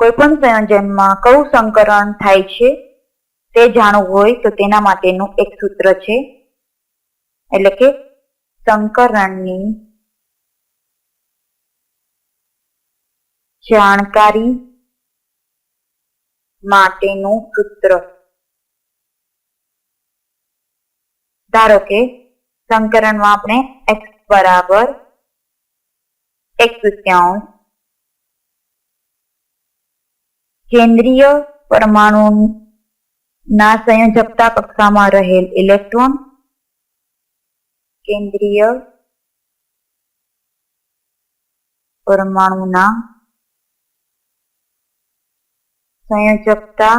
કોઈ પણ સંયોજનમાં કયું સંકરણ થાય છે તે જાણવું હોય તો તેના માટેનું એક સૂત્ર છે. એટલે કે સંકરણની જાણકારી માટેનું સૂત્ર. ધારો કે સંકરણમાં આપણે x બરાબર એક તૃતીયાંશ કેન્દ્રીય પરમાણુ ના સંયોજકતા કક્ષામાં રહેલ ઇલેક્ટ્રોન કેન્દ્રીય પરમાણુના સંયોજકતા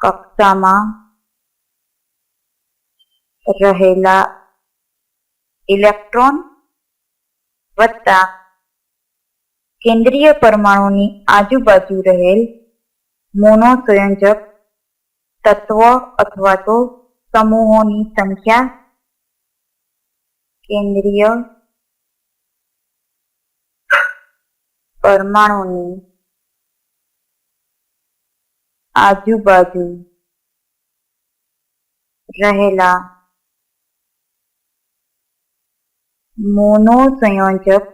કક્ષામાં રહેલા ઇલેક્ટ્રોન વત્તા કેન્દ્રીય પરમાણુની આજુબાજુ રહેલ મોનો સંયોજક તત્વ અથવા તો સમૂહોની સંખ્યા કેન્દ્રીય પરમાણુની આજુબાજુ રહેલા મોનો સંયોજક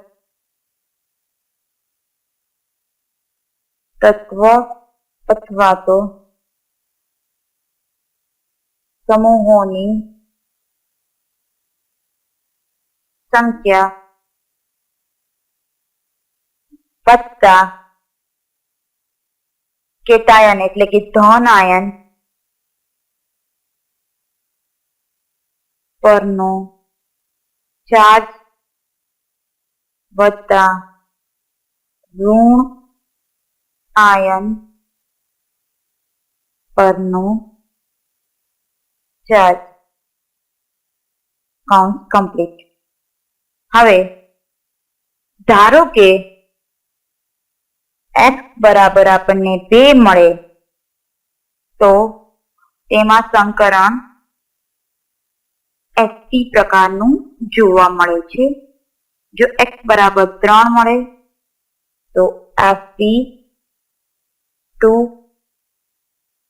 તત્વ અથવા તો સમૂહોની સંખ્યા વત્તા કેટાયન એટલે કે ધન આયન પરનો ચાર્જ વત્તા ઋણ આયન પરનો ચાર્જ કાઉન્ટ કમ્પ્લીટ હવે, ધારો કે એક્સ બરાબર આપણને બે મળે, તો તેમાં સંકરણ એક્સી પ્રકારનું જોવા મળે છે. જો એક્સ બરાબર ત્રણ મળે, તો એસટી ટુ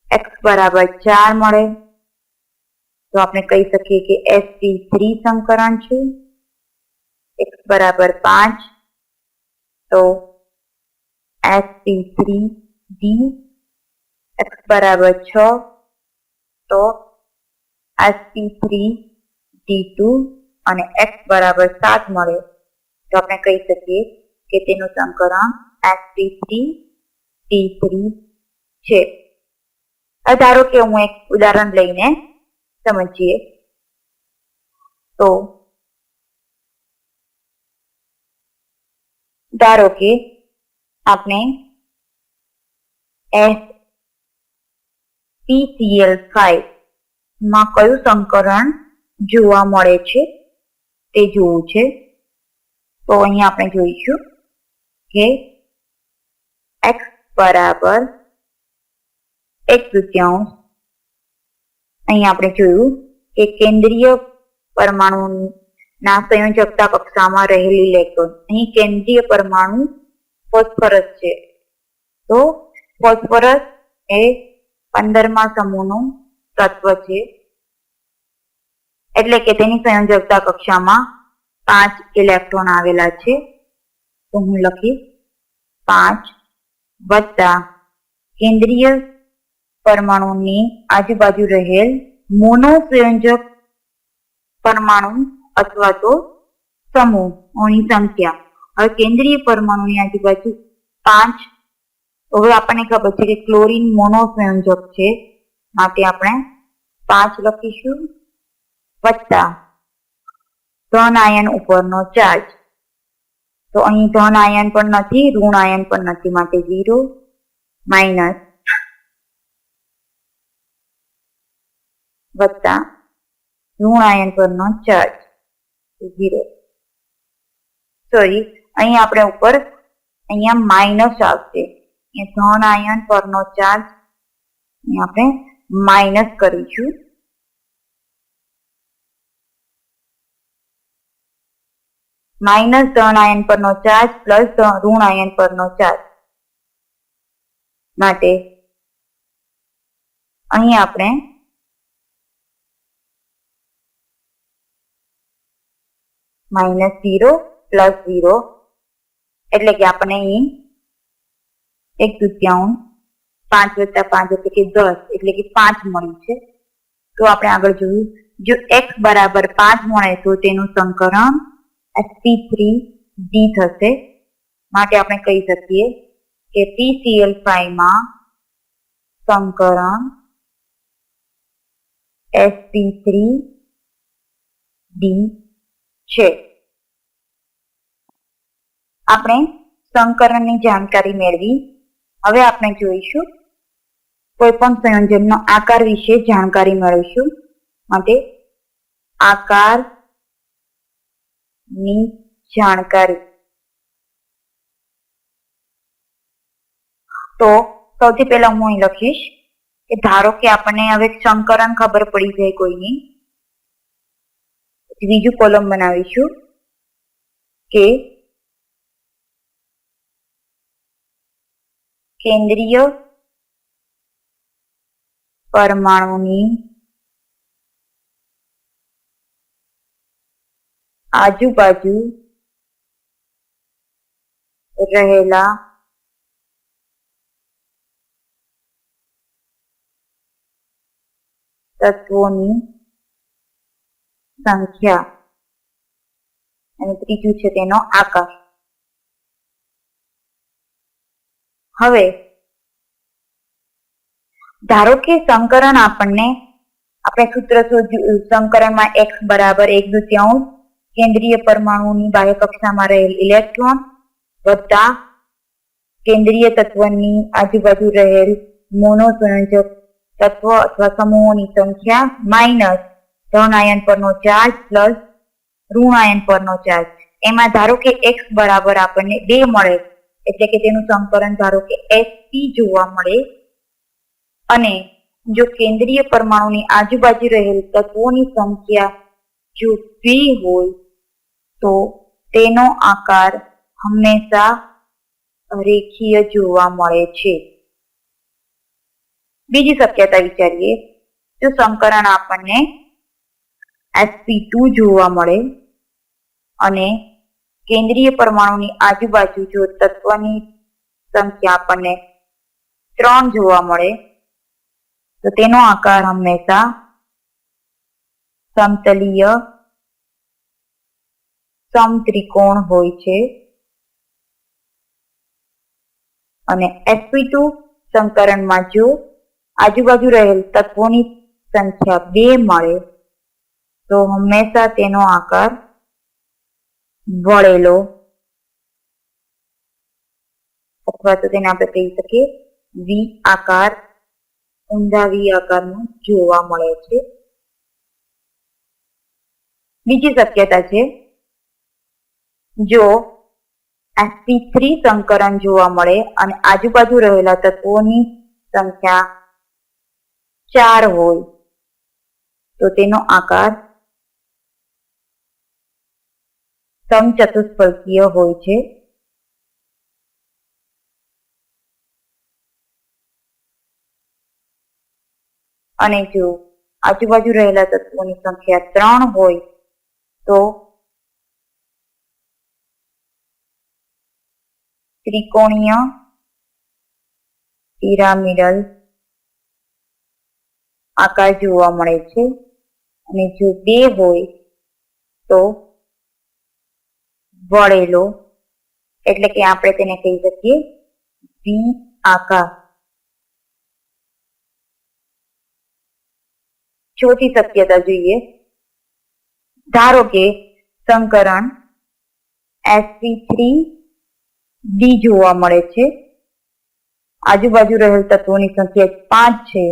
એક્સ બરાબર ચાર મળે તો આપણે કહી શકીએ કે એસટી થ્રી સંકરણ છે એક્સ બરાબર પાંચ તો એસટી થ્રી ડી એક્સ બરાબર છ તો એસટી થ્રી ડી ટુ અને એક્સ બરાબર સાત મળે તો આપણે કહી શકીએ કે તેનું સંકરણ એસટી થ્રી છે. ધારો કે હું એક ઉદાહરણ લઈને સમજીએ. તો ધારો કે આપણે એસ પીસીએલ ફાઈવમાં કયું સંકરણ જોવા મળે છે તે જોવું છે. તો અહીંયા આપણે જોઈશું કે બરાબર. એક અહીંયા આપણે જોયું કે કેન્દ્રીય પરમાણુ ના સંયોજકતા કક્ષામાં રહેલી ઇલેક્ટ્રોન અહીં કેન્દ્રીય પરમાણુ ફોસ્ફરસ છે. તો ફોસ્ફરસ એ પંદરમા સમૂહનું તત્વ છે. એટલે કે તેની સંયોજકતા કક્ષામાં પાંચ ઇલેક્ટ્રોન આવેલા છે. તો હું લખીશ પાંચ વત્તા કેન્દ્રીય પરમાણુની આજુબાજુ રહેલ મોનો સંયોજક પરમાણુ અથવા તો સમૂહોની સંખ્યા. હવે કેન્દ્રીય પરમાણુની આજુબાજુ પાંચ, હવે આપણને ખબર છે કે ક્લોરીન મોનો સંયોજક છે. માટે આપણે પાંચ લખીશું. વત્તા ધન આયન ઉપરનો ચાર્જ તો અહીં ધન આયન પણ નથી, ઋણ આયન પણ નથી, માટે ઝીરો, માઇનસ વત્તા ઋણ આયન પરનો ચાર્જ ઝીરો. સોરી અહીં આપણે ઉપર અહીંયા માઇનસ આવશે. ધન આયન પરનો ચાર્જ આપણે માઇનસ કરીશું. માઇનસ ધન આયન પરનો ચાર્જ પ્લસ ઋણ આયન પરનો ચાર્જ માટે અહીં આપણે માઇનસ ઝીરો પ્લસ ઝીરો એટલે કે આપણે અહીં એક તૃતીયાંશ પાંચ વત્તા પાંચ એટલે કે દસ એટલે કે પાંચ મળ્યું છે. તો આપણે આગળ જોયું. જો એક્સ બરાબર પાંચ મળે તો તેનું સંકરણ એસપી થ્રી થશે. માટે આપણે કહી શકીએ કે પીસીએલ ફાઈવમાં સંકરણ એસપી થ્રી છે. આપણે સંકરણની જાણકારી મેળવી. હવે આપણે જોઈશું કોઈ પણ સંયોજનનો આકાર વિશે જાણકારી મેળવીશું. માટે આકાર ની જાણકારી. તો સૌથી પહેલા હું અહીં લખીશ કે ધારો કે આપણને હવે સંકરણ ખબર પડી જાય કોઈની. બીજું કોલમ બનાવીશું કે કેન્દ્રીય પરમાણુની આજુબાજુ રહેલા તત્વોની સંખ્યા. અને ત્રીજું છે તેનો આકાર. હવે, ધારો કે સંકરણ આપણને, આપણે સૂત્ર સંકરણમાં એક્સ બરાબર એક દૃત્યાંશ કેન્દ્રીય પરમાણુની બાહ્ય કક્ષામાં રહેલ ઇલેક્ટ્રોન વત્તા કેન્દ્રીય તત્વની આજુબાજુ રહેલ મોનો સંયોજક તત્વ અથવા સમૂહોની સંખ્યા માઇનસ ધન આયન પરનો ચાર્જ પ્લસ ઋણ આયન પરનો ચાર્જ એમાં ધારો કે એક્સ બરાબર આપણને બે મળે, એટલે કે તેનું સંકલન ધારો કે એસપી જોવા મળે. અને જો કેન્દ્રીય પરમાણુની આજુબાજુ રહેલ તત્વોની સંખ્યા જો હોય તો તેનો આકાર હંમેશા રેખીય જોવા મળે છે. બીજી શક્યતા વિચારીએ, જો સંકરણ આપણને એસપી ટુ જોવા મળે અને કેન્દ્રીય પરમાણુની આજુબાજુ જો તત્વની સંખ્યા આપણને ત્રણ જોવા મળે, તો તેનો આકાર હંમેશા સમતલીય સમત્રિકોણ હોય છે. અને એસપી ટુ સંકરણમાં જો આજુબાજુ રહેલ તત્વોની સંખ્યા બે મળે, તો હંમેશા તેનો આકાર વળેલો અથવા તો તેને આપણે કહી શકીએ વી આકાર, ઊંધા વી આકારનું જોવા મળે છે. બીજી શક્યતા છે. જો એસપી થ્રી સંકરણ જોવા મળે અને આજુબાજુ રહેલા તત્વોની સંખ્યા ચાર હોય, તો તેનો આકાર સમચતુષ્ફલકીય હોય છે. અને જો આજુબાજુ રહેલા તત્વોની સંખ્યા ત્રણ હોય તો ત્રિકોણીય પિરામિડલ આકાર જોવા મળે છે. અને જો બે હોય તો વળેલો, એટલે કે આપણે તેને કહી શકીએ વી આકાર. ચોથી શક્યતા જોઈએ. ધારો કે સંકરણ એસપી થ્રી ડી જોવા મળે છે. આજુબાજુ રહેલ તત્વોની સંખ્યા પાંચ છે.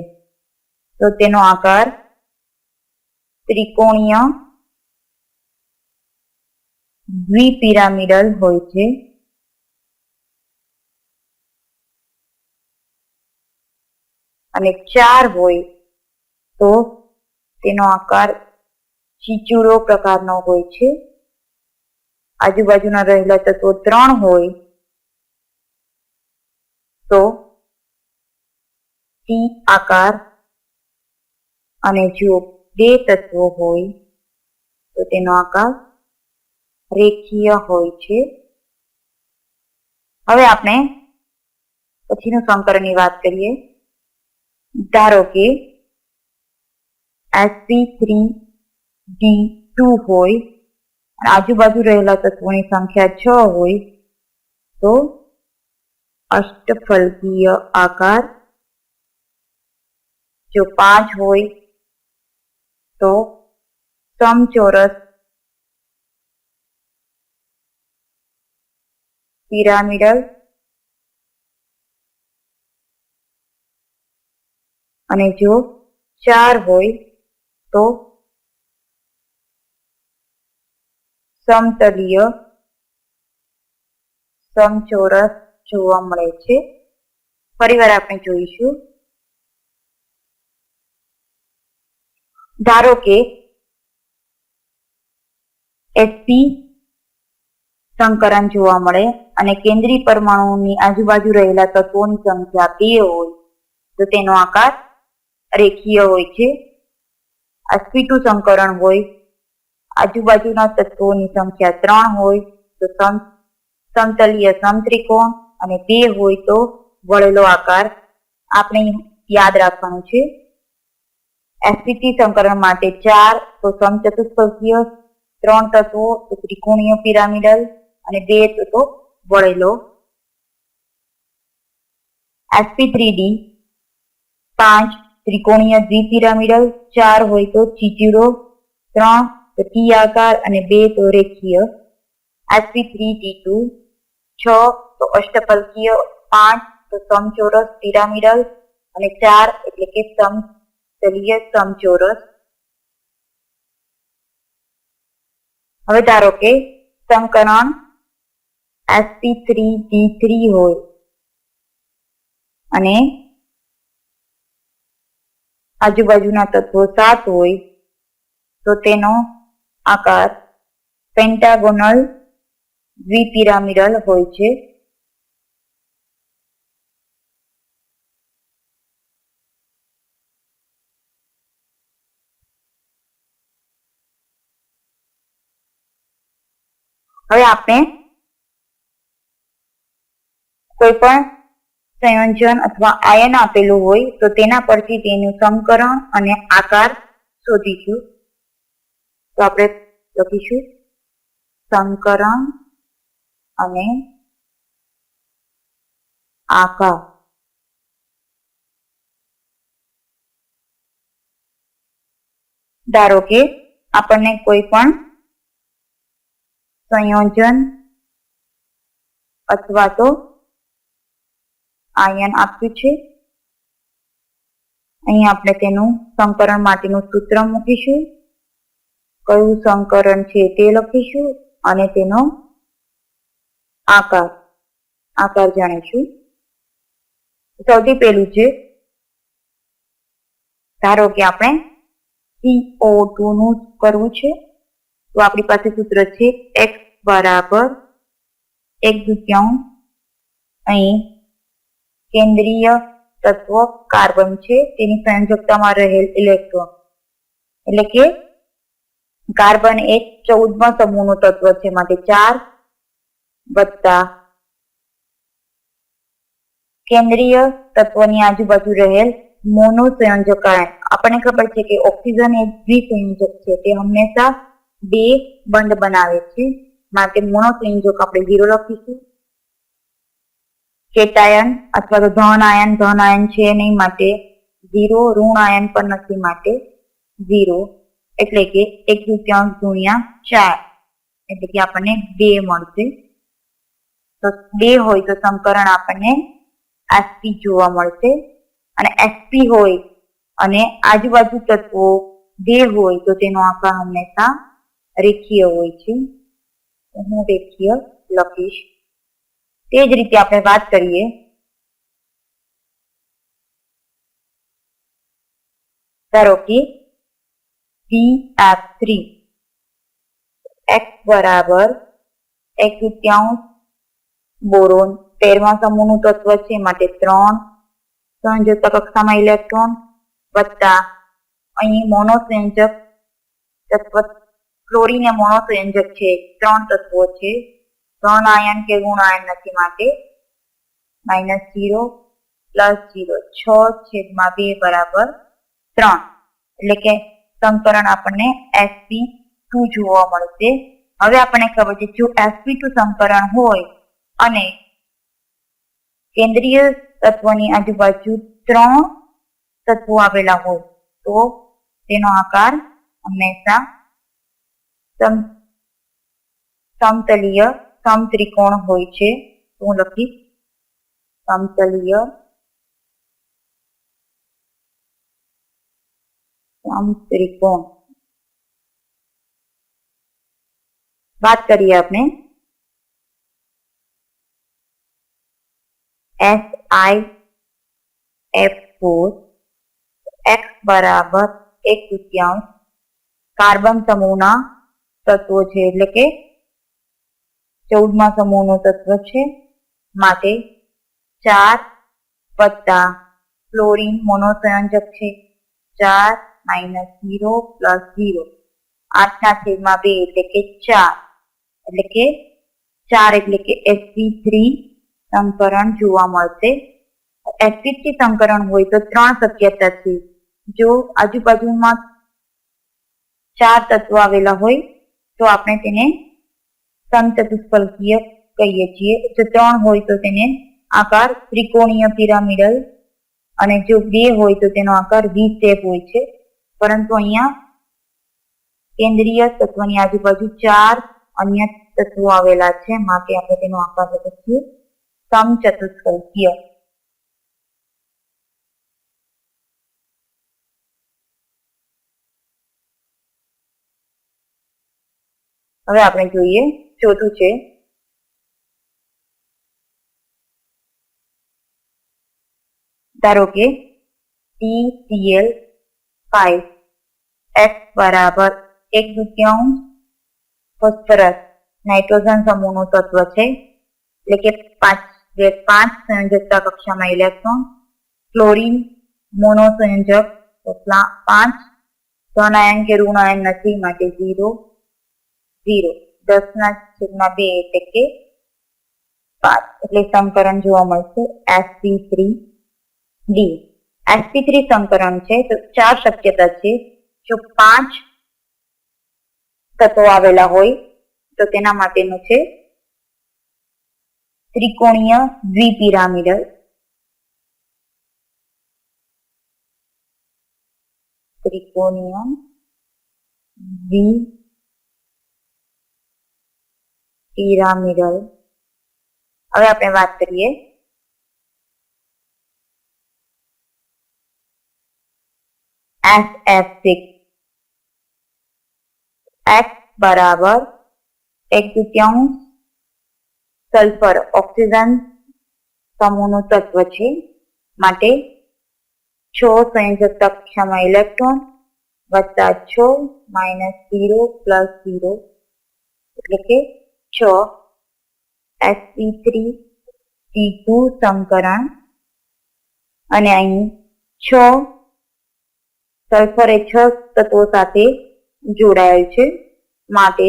તો તેનો આકાર ત્રિકોણીય દ્વિપિરામિડલ હોય છે. અને ચાર હોય તો તેનો આકાર ચીચુડો પ્રકારનો હોય છે. આજુબાજુના રહેલા તત્વો ત્રણ હોય, તો ટી આકાર અને જો બે તત્વો હોય, તો તેનો આકાર રેખીય હોય છે. હવે આપણે પછીનું સંકરણની વાત કરીએ. ધારો કે એસપી થ્રી ડી ટુ હોય, આજુબાજુ રહેલા તત્વોની સંખ્યા છ હોય, તો અષ્ટફલકીય આકાર જો પાંચ હોય, તો સમચોરસ પિરામિડલ અને જો ચાર હોય, તો સમતલીય સમચોરસ જોવા મળે છે. ફરીવાર આપણે જોઈશું. ધારો કે એસપી સંકરણ જોવા મળે અને કેન્દ્રીય પરમાણુની આજુબાજુ રહેલા તત્વોની સંખ્યા બે હોય, તો તેનો આકાર રેખીય હોય છે. sp2 સંકરણ હોય આજુબાજુના તત્વોની સંખ્યા ત્રણ હોય તો સમ, સમતલીય સમત્રિકોણ અને બે હોય તો વળેલો આકાર. આપણે યાદ રાખવાનું છે. એસપીટી સંકરણ માટે ચાર, તો સમચતુષ્ફલકીય ત્રણ તત્વો, તો ત્રિકોણીય પિરામિડલ અને બે તત્વો વળેલો. એસપી થ્રી ડી પાંચ, ત્રિકોણીય દ્વિપિરામિડલ, ચાર હોય તો ચીચીડો ત્રણ તો ટી આકાર અને બે તો રેખીય. એસપી થ્રી ટી ટુ છ તો અષ્ટફલકીય પાંચ તો સમચોરસ પિરામિડલ. અને ચાર એટલે કે સમતલીય સમચોરસ. હવે ધારો કે સંકરણ એસપી થ્રી ડી થ્રી હોય. અને આજુબાજુના તત્વો સાત હોય, તો તેનો આકાર પેન્ટાગોનલ દ્વિપિરામિડલ હોય છે. હવે આપણે કોઈ પણ સંયોજન અથવા આયન આપેલું હોય તો તેના પરથી તેનું સંકરણ અને આકાર શોધીશું. તો આપણે લખીશું. સંકરણ અને આકાર. ધારો કે આપણને કોઈ પણ સંયોજન અથવા તો આયન આપ્યું છે. અહીં આપણે તેનું સંકરણ માટેનું સૂત્ર મૂકીશું. કયું સંકરણ છે તે લખીશું અને તેનો આકાર. આકાર જાણીશું. સૌથી પહેલું છે, ધારો કે આપણે સીઓ ટુ નું કરવું છે, તો આપણી પાસે સૂત્ર છે એક્સ બરાબર એક દુત્યાંશ અહીં કેન્દ્રીય તત્વ કાર્બન છે. તેની સંયોજકતામાં રહેલ ઇલેક્ટ્રોન. એટલે કે કાર્બન એક ચૌદમા સમૂહનું તત્વ છે. માટે ચાર વત્તા કેન્દ્રીય તત્વની આજુબાજુ રહેલ મોનો સંયોજક આયન. આપણને ખબર છે કે ઓક્સિજન એ દ્વિસંયોજક છે. તે હંમેશા બે બંધ બનાવે છે. માટે મોનો સંયોજક આપણે ઝીરો લખીશું. કેટાયન અથવા તો ધન આયન. ધન આયન છે નહીં, માટે ઝીરો ઋણ આયન પણ નથી, માટે ઝીરો એટલે કે એક તૃતીયાંશ ગુણ્યા ચાર. એટલે કે આપણને બે મળશે. તો બે હોય તો સંકરણ આપણને એસપી જોવા મળશે. અને એસપી હોય અને આજુબાજુ તત્વો બે હોય તો તેનો આકાર હંમેશા રેખીય હોય છે. હું રેખીય લખીશ. તે જ રીતે આપણે વાત કરીએ. ધારો કે પી એફ થ્રી એક્સ બરાબર એક તૃતીયાંશ બોરોન. તેરમા સમૂહનું તત્વ છે માટે ત્રણ. સંયોજકતા કક્ષામાં ઇલેક્ટ્રોન વત્તા અહીં મોનોસંયોજક તત્વ ક્લોરીન એ મોનોસંયોજક છે ત્રણ તત્વો છે. ત્રણ આયન કે ગુણ આયન નથી માટે માઇનસ ઝીરો પ્લસ જીરો છ છેદમાં બે બરાબર ત્રણ. એટલે કે સંકરણ આપણને એસપી ટુ જોવા મળશે. હવે આપણને ખબર છે, જો એસપી ટુ સંકરણ હોય અને કેન્દ્રીય તત્વની આજુબાજુ ત્રણ તત્વો આવેલા હોય, તો તેનો આકાર હંમેશા સમતલીય, સમત્રિકોણ હોય છે. હું લખીશ, સમતલીય સમત્રિકોણ વાત કરીએ આપણે. S I F four x બરાબર એક તૃતીયાંશ. કાર્બન સમૂહના તત્વો છે એટલે કે ચૌદમા સમૂહનો તત્વ છે. માટે ચાર વત્તા ફ્લોરિન મોનોસંયોજક છે. ચાર માઇનસ ઝીરો પ્લસ ઝીરો આઠના છેદમાં બે એટલે કે ચાર. એટલે કે ચાર એટલે કે એસપી થ્રી સંકરણ જોવા મળશે. એસપી થ્રી સંકરણ હોય તો ત્રણ શક્યતા છે. જો આજુબાજુમાં ચાર તત્વો આવેલા હોય તો આપણે તેને સમચતુષ્ફલકીય કહીએ છીએ. જો ત્રણ હોય તો તેને આકાર ત્રિકોણીય પિરામિડલ અને જો બે હોય તો તેનો આકાર વી શેપ હોય છે. પરંતુ અહીંયા કેન્દ્રીય તત્વની આજુબાજુ ચાર અન્ય તત્વો આવેલા છે માટે આપણે તેનો આકાર લખીશું સમચતુષ્કલ્પીય હવે આપણે જોઈએ ચોથું છે. ધારો કે TCl ફાઈવ એક્સ બરાબર એક દુત્યાંશ ફોસ્ફરસ. નાઇટ્રોજન સમૂહનું તત્વ છે. એટલે કે પાંચ, જે પાંચ સંયોજકતા કક્ષામાં ઇલેક્ટ્રોન, ક્લોરીન, મોનોસંયોજક એટલા પાંચ. ધનાયન કે ઋણાયન નથી માટે ઝીરો ઝીરો દસ ના છેદમાં બે એટલે કે પાંચ એટલે સંકરણ જોવા મળશે SP three D SP three સંકરણ છે. તો ચાર શક્યતા છે. જો પાંચ તત્વો આવેલા હોય, તો તેના માટેનું છે ત્રિકોણીય દ્વિપિરામિડલ. ત્રિકોણીય દ્વિ પિરામિડલ હવે આપણે વાત કરીએ એસ એફ સિક્સ એક્સ બરાબર એક તૃતીયાંશ સલ્ફર ઓક્સિજન સમૂહનું તત્વ છે. માટે છ સંયોજકતા કક્ષામાં ઇલેક્ટ્રોન વત્તા છ માઇનસ ઝીરો પ્લસ ઝીરો એટલે કે છ એસપી થ્રી ટી ટુ સંકરણ. અને અહીં છ સલ્ફર એ છ તત્વો સાથે જોડાયેલ છે. માટે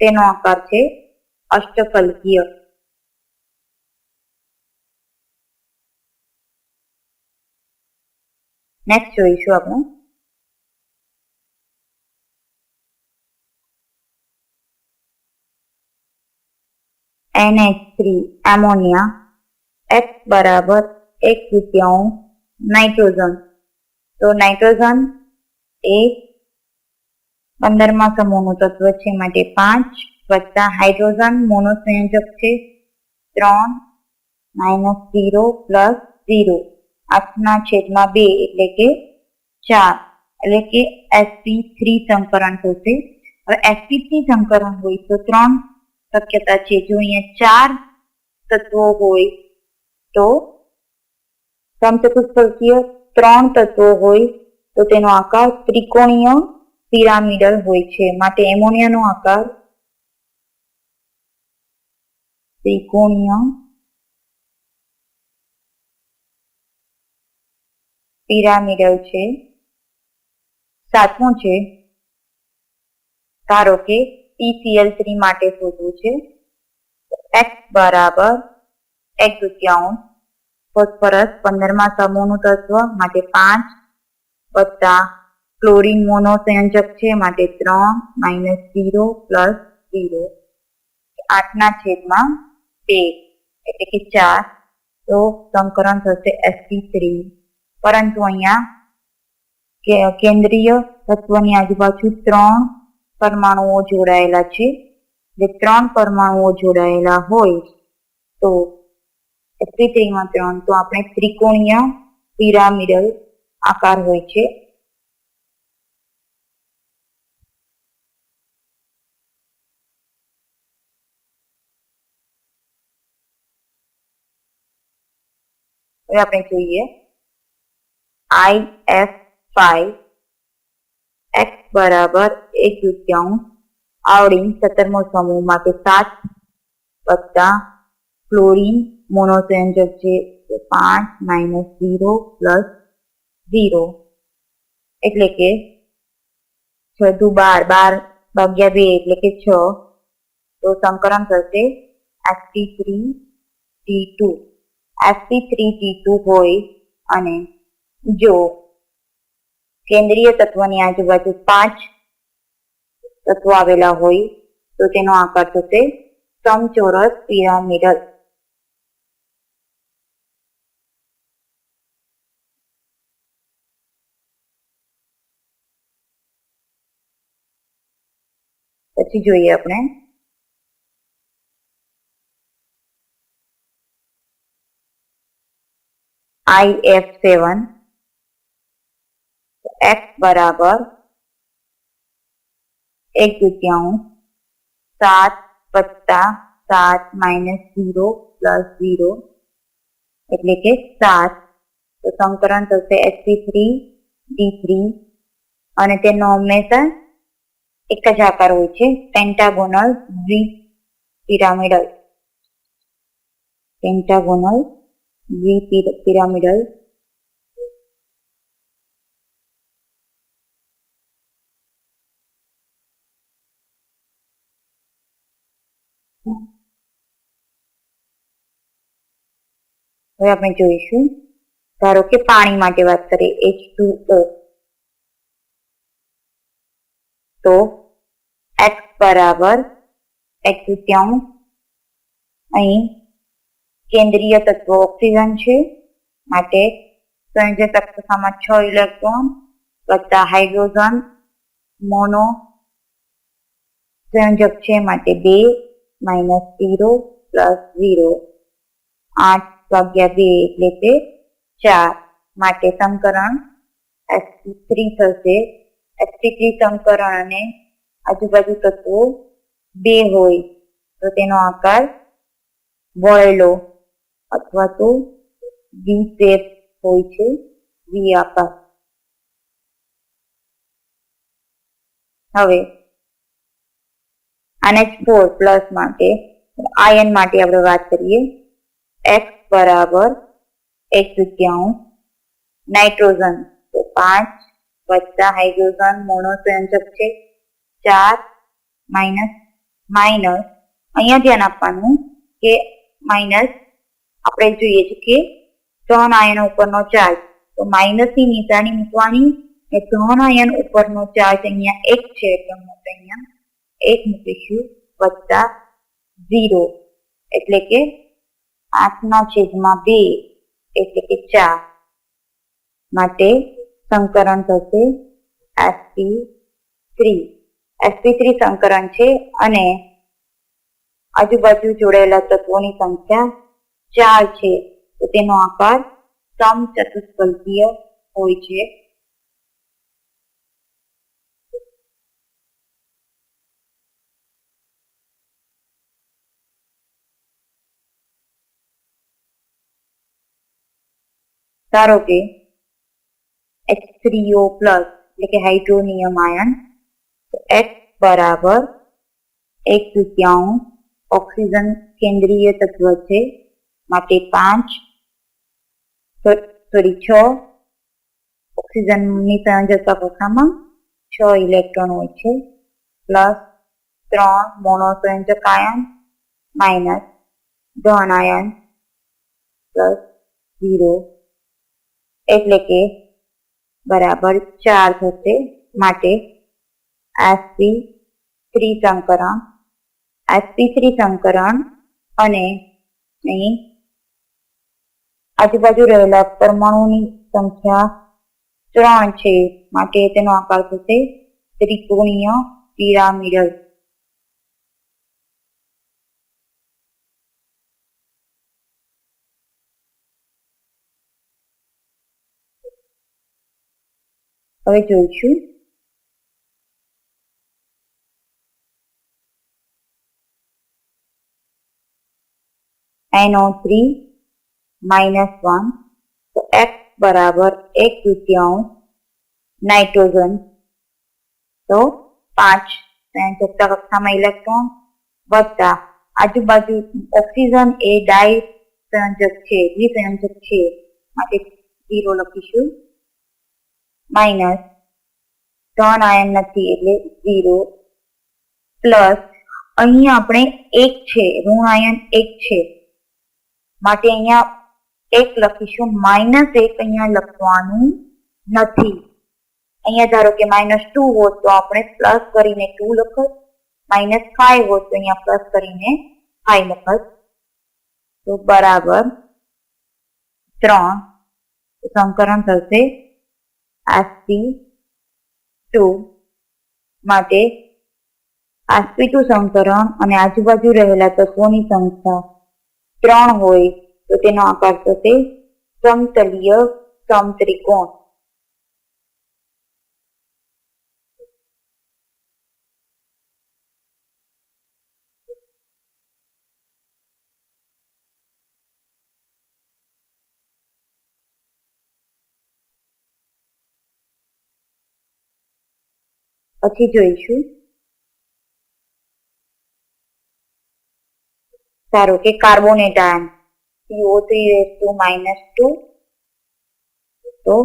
તેનો આકાર છે અષ્ટફલકીય. નેક્સ્ટ જોઈશું આપણે. NH3 એમોનિયા એક્સ બરાબર એક તૃતીયાંશ નાઇટ્રોજન. તો નાઇટ્રોજન એ પંદરમાં સમૂહનું તત્વ છે માટે પાંચ વત્તા હાઇડ્રોજન મોનોસંયોજક છે ત્રણ માઇનસ ઝીરો પ્લસ ઝીરો આઠના છેદમાં બે એટલે કે ચાર એટલે કે એસપી થ્રી સંકરણ થશે હવે એસપી થ્રી સંકરણ હોય તો ત્રણ શક્યતા છે જો અહીંયા ચાર તત્વો હોય તો સમચતુષ્ફલકીય ત્રણ તત્વો હોય તો તેનો આકાર ત્રિકોણીય પિરામિડલ હોય છે. માટે એમોનિયાનો આકાર ત્રિકોણીય પિરામિડલ છે. સાતમો છે, ધારો કે પીસીએલ થ્રી માટે શોધવું છે. એક્સ બરાબર એક તૃતીયાંશ ફોસ્ફરસ પંદરમાં સમૂહનું તત્વ, માટે પાંચ વત્તા ક્લોરિન મોનો સંયોજક છે, માટે ત્રણ માઇનસ ઝીરો પ્લસ ઝીરો. આઠના છેદમાં બે, એટલે કે ચાર. તો સંકરણ થશે એસપી થ્રી. પરંતુ અહીંયા કેન્દ્રીય તત્વની આજુબાજુ ત્રણ પરમાણુઓ જોડાયેલા છે. જે ત્રણ પરમાણુઓ જોડાયેલા હોય તો એસપી ત્રણ તો આપણે ત્રિકોણીય પિરામિડલ આકાર હોય છે. હવે આપણે જોઈએ. આઈ એફ ફાઈવ એક્સ બરાબર એક તૃતીયાંશ આવડીન સત્તરમો સમૂહ માટે સાત વત્તા ક્લોરીન મોનોસંયોજક છે પાંચ માઇનસ ઝીરો પ્લસ ઝીરો એટલે કે છ દુ બાર બાર ભાગ્યા બે એટલે કે છ. તો સંકલન થશે SP three T two FT three T two હોય અને જો કેન્દ્રીય તત્વની આજુબાજુ પાંચ તત્વો આવેલા હોય તો તેનો આકાર થશે સમચોરસ પિરામિડલ. પછી જોઈએ આપણે આઈ એફ સેવન એક્સ બરાબર એક તૃતીયાંશ સાત વત્તા સાત માઇનસ ઝીરો પ્લસ ઝીરો એટલે કે સાત તો સંકરણ થશે એસપી થ્રી ડી થ્રી અને તેનો હંમેશા એક જ આકાર હોય છે. પેન્ટાગોનલ દ્વિ પિરામિડલ પેન્ટાગોનલ દ્વિ પિરામિડલ હવે આપણે જોઈશું. ધારો કે પાણી માટે વાત કરીએ. એચ ટુ ઓ તો એક્સ બરાબર એક અહીં કેન્દ્રીય તત્વ ઓક્સિજન છે, માટે સંયોજક કક્ષામાં છ ઇલેક્ટ્રોન વત્તા હાઇડ્રોજન મોનો સંયોજક છે, માટે બે માઇનસ ઝીરો પ્લસ ઝીરો. આઠ વાગ્યા બે એટલે કે ચાર, માટે સંકરણ થશે. એસપી સંકરણ અને આજુબાજુ તત્વો બે હોય, તો તેનો આકાર વળેલો અથવા તો વી શેપ હોય છે, વી આકાર. હવે, આને ફોર પ્લસ માટે, આયન માટે આપણે વાત કરીએ. એક્સ બરાબર એક નાઇટ્રોજન તો પાંચ વત્તા હાઇડ્રોજન મોનોસંયોજક છે. ચાર માઇનસ માઇનસ. અહીંયા ધ્યાન આપવાનું કે માઇનસ આપણે જોઈએ છે કે ત્રણ આયન ઉપરનો ચાર્જ. તો માઇનસની નિશાની મૂકવાની એ ત્રણ આયન ઉપરનો ચાર્જ અહીંયા એક છે. એટલે આપણે અહીંયા એક મૂકીશું વત્તા ઝીરો. એટલે કે આઠના છેદમાં બે. એટલે કે ચાર. માટે સંકરણ થશે એસપી થ્રી એસપી થ્રી સંકરણ છે અને આજુબાજુ જોડાયેલા તત્વોની સંખ્યા ચાર છે. તો તેનો આકાર સમચતુષ્ફલકીય હોય છે. ધારો કે એચ થ્રીઓ પ્લસ એટલે કે હાઇડ્રોનિયમ આયન. એચ બરાબર એક તૃતીયાંશ ઓક્સિજન કેન્દ્રીય તત્વ છે, માટે પાંચ. સોરી છ. ઓક્સિજનની સંયોજકતા કક્ષામાં છ ઇલેક્ટ્રોન હોય છે, પ્લસ ત્રણ મોનોસંયોજક આયન, માઇનસ ધન આયન, પ્લસ ઝીરો. એટલે કે બરાબર ચાર થશે માટે એસપી ત્રિસંકરણ એસપી ત્રિસંકરણ અને અહીં આજુબાજુ રહેલા પરમાણુની સંખ્યા ત્રણ છે, માટે તેનો આકાર થશે ત્રિકોણીય પિરામિડલ. હવે જોઈશું NO3 માઇનસ વન તો x બરાબર એક તૃતીયાંશ નાઇટ્રોજન તો પાંચ સંયોજકતા કક્ષામાં ઇલેક્ટ્રોન વત્તા આજુબાજુ ઓક્સિજન એ ડાય સંયોજક છે દ્વિસંયોજક છે માટે ઝીરો લખીશું માઇનસ ત્રણ આયન નથી એટલે ઝીરો પ્લસ અહીંયા આપણે એક છે, ઋણ આયન એક છે. માટે અહીંયા એક લખીશું માઇનસ એક અહીંયા લખવાનું નથી. અહીંયા ધારો કે માઇનસ ટુ હોત તો આપણે પ્લસ કરીને ટુ લખત માઇનસ ફાઈવ હોત તો અહીંયા પ્લસ કરીને ફાઈવ લખત. તો બરાબર ત્રણ સંકરણ થશે આસપી ટુ માટે આસ્પી ટુ સંકરણ અને આજુબાજુ રહેલા તત્વોની સંખ્યા ત્રણ હોય તો તેનો આકાર થશે સમતલીય સમત્રિકોણ. પછી જોઈશું. સારું, કે કાર્બોનેટ આયન CO3 માઇનસ ટુ તો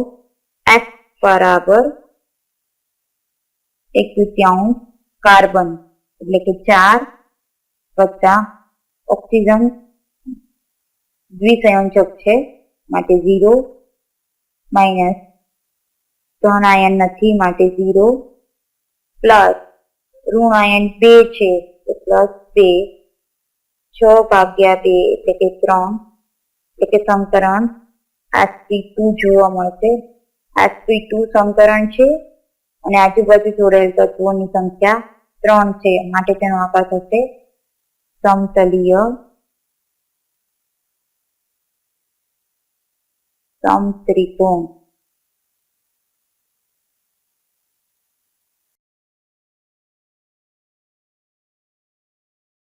X બરાબર એક તૃતીયાંશ કાર્બન, એટલે કે ચાર વત્તા ઓક્સિજન દ્વિસંયોજક છે, માટે ઝીરો માઇનસ ત્રણ આયન નથી, માટે ઝીરો પ્લસ ઋણ આયન બે છે પ્લસ બે, છ ભાગ્યા બે એટલે કે ત્રણ, એટલે કે સંકરણ એસપી ટુ જોવા મળશે. એસપી ટુ સંકરણ છે અને આજુબાજુ જોડેલ તત્વોની સંખ્યા ત્રણ છે, માટે તેનો આકાર થશે સમતલીય. સમત્રિકોણ.